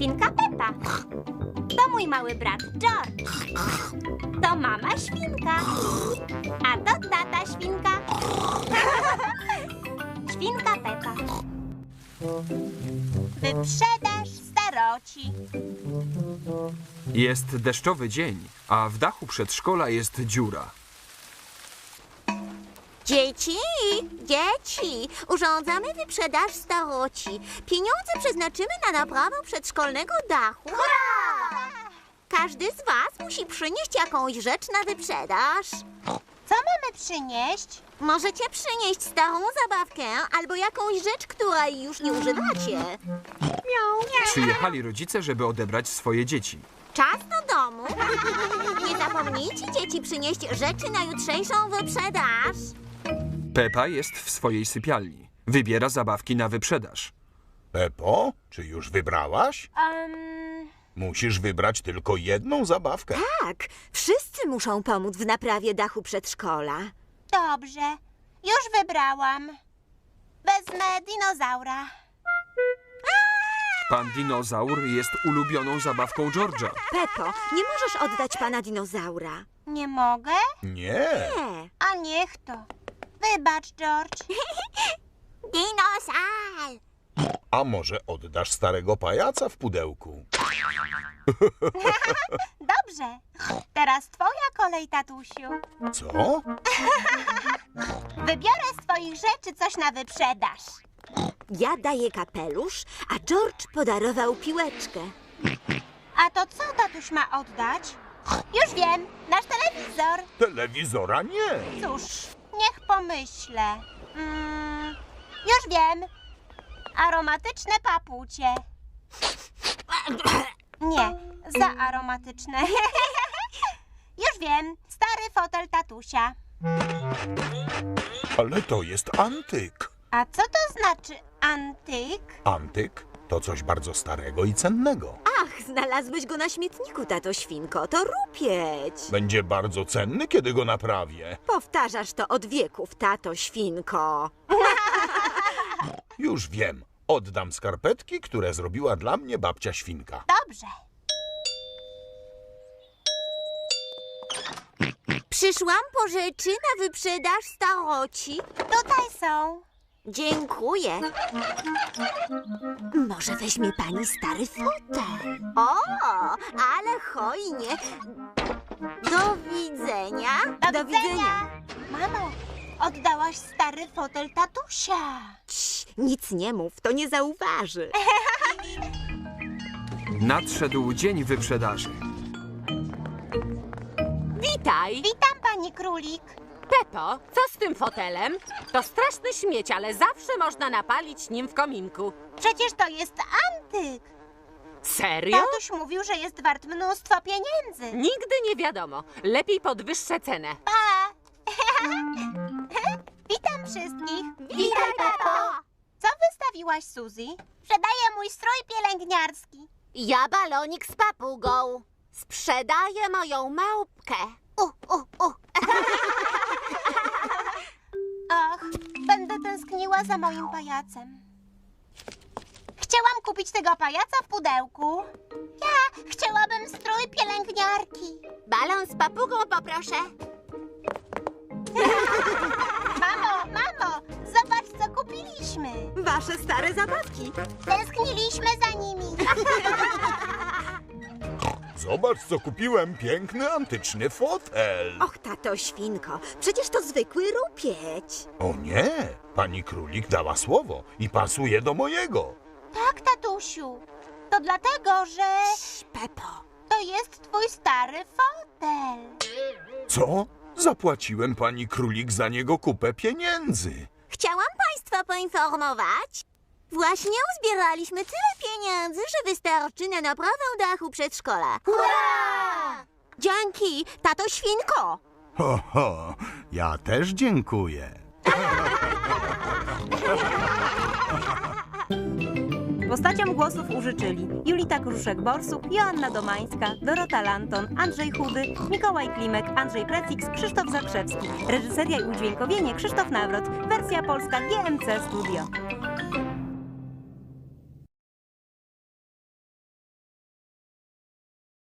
świnka Pepa. To mój mały brat George. To mama świnka. A to tata świnka. Świnka Pepa. Wyprzedaż staroci. Jest deszczowy dzień, a w dachu przedszkola jest dziura. Dzieci, dzieci, urządzamy wyprzedaż staroci. Pieniądze przeznaczymy na naprawę przedszkolnego dachu. Każdy z was musi przynieść jakąś rzecz na wyprzedaż. Co mamy przynieść? Możecie przynieść starą zabawkę albo jakąś rzecz, której już nie używacie. Przyjechali rodzice, żeby odebrać swoje dzieci. Czas do domu. Nie zapomnijcie, dzieci, przynieść rzeczy na jutrzejszą wyprzedaż. Pepa jest w swojej sypialni. Wybiera zabawki na wyprzedaż. Pepo, czy już wybrałaś? Um, Musisz wybrać tylko jedną zabawkę. Tak, wszyscy muszą pomóc w naprawie dachu przedszkola. dobrze, już wybrałam. Wezmę dinozaura. Pan dinozaur jest ulubioną zabawką George'a. Pepo, nie możesz oddać pana dinozaura. Nie mogę? Nie. Nie. A niech to. Wybacz, George. Dinozaur! A może oddasz starego pajaca w pudełku? Dobrze. Teraz twoja kolej, tatusiu. Co? Wybiorę z twoich rzeczy coś na wyprzedaż. Ja daję kapelusz, a George podarował piłeczkę. A to co tatuś ma oddać? Już wiem, nasz telewizor. Telewizora nie. Cóż, niech pomyślę. Mm, już wiem. Aromatyczne papucie. Nie, za aromatyczne. już wiem, stary fotel tatusia. Ale to jest antyk. A co to znaczy antyk? Antyk to coś bardzo starego i cennego. Ach, znalazłeś go na śmietniku, tato świnko, to rupieć. Będzie bardzo cenny, kiedy go naprawię. Powtarzasz to od wieków, tato świnko. Już wiem. Oddam skarpetki, które zrobiła dla mnie babcia świnka. Dobrze. Przyszłam po rzeczy na wyprzedaż staroci. Tutaj są. Dziękuję. Może weźmie pani stary fotel? O, ale hojnie. Do widzenia. Do, Mamo, oddałaś stary fotel tatusia. Cii, nic nie mów, to nie zauważy. Nadszedł dzień wyprzedaży. Witaj! Witam, pani królik. Pepo, co z tym fotelem? To straszny śmieć, ale zawsze można napalić nim w kominku. Przecież to jest antyk. Serio? Tatuś mówił, że jest wart mnóstwo pieniędzy. Nigdy nie wiadomo. Lepiej podwyższę cenę. Pa! Witam wszystkich. Witaj, Pepo. Co wystawiłaś, Suzy? Sprzedaję mój strój pielęgniarski. Ja balonik z papugą. Sprzedaję moją małpkę. U, u, u. za moim pajacem. Chciałam kupić tego pajaca w pudełku. Ja chciałabym strój pielęgniarki. Balon z papugą poproszę. Mamo, mamo, zobacz, co kupiliśmy. Wasze stare zabawki. Tęskniliśmy za nimi. Zobacz, co kupiłem. Piękny, antyczny fotel. Och, tato świnko, przecież to zwykły rupieć. O nie, pani królik dała słowo i pasuje do mojego. Tak, tatusiu. To dlatego, że Pepo. to jest twój stary fotel. Co? Zapłaciłem pani królik za niego kupę pieniędzy. Chciałam państwa poinformować. Właśnie uzbieraliśmy tyle pieniędzy, że wystarczy na naprawę dachu przedszkola. Hurra! Dzięki, tato świnko. Ho, ho, ja też dziękuję. Postaciom głosów użyczyli Julita Kruszek-Borsuk, Joanna Domańska, Dorota Lanton, Andrzej Chudy, Mikołaj Klimek, Andrzej Precix, Krzysztof Zakrzewski. Reżyseria i udźwiękowienie Krzysztof Nawrot. Wersja polska GMC Studio.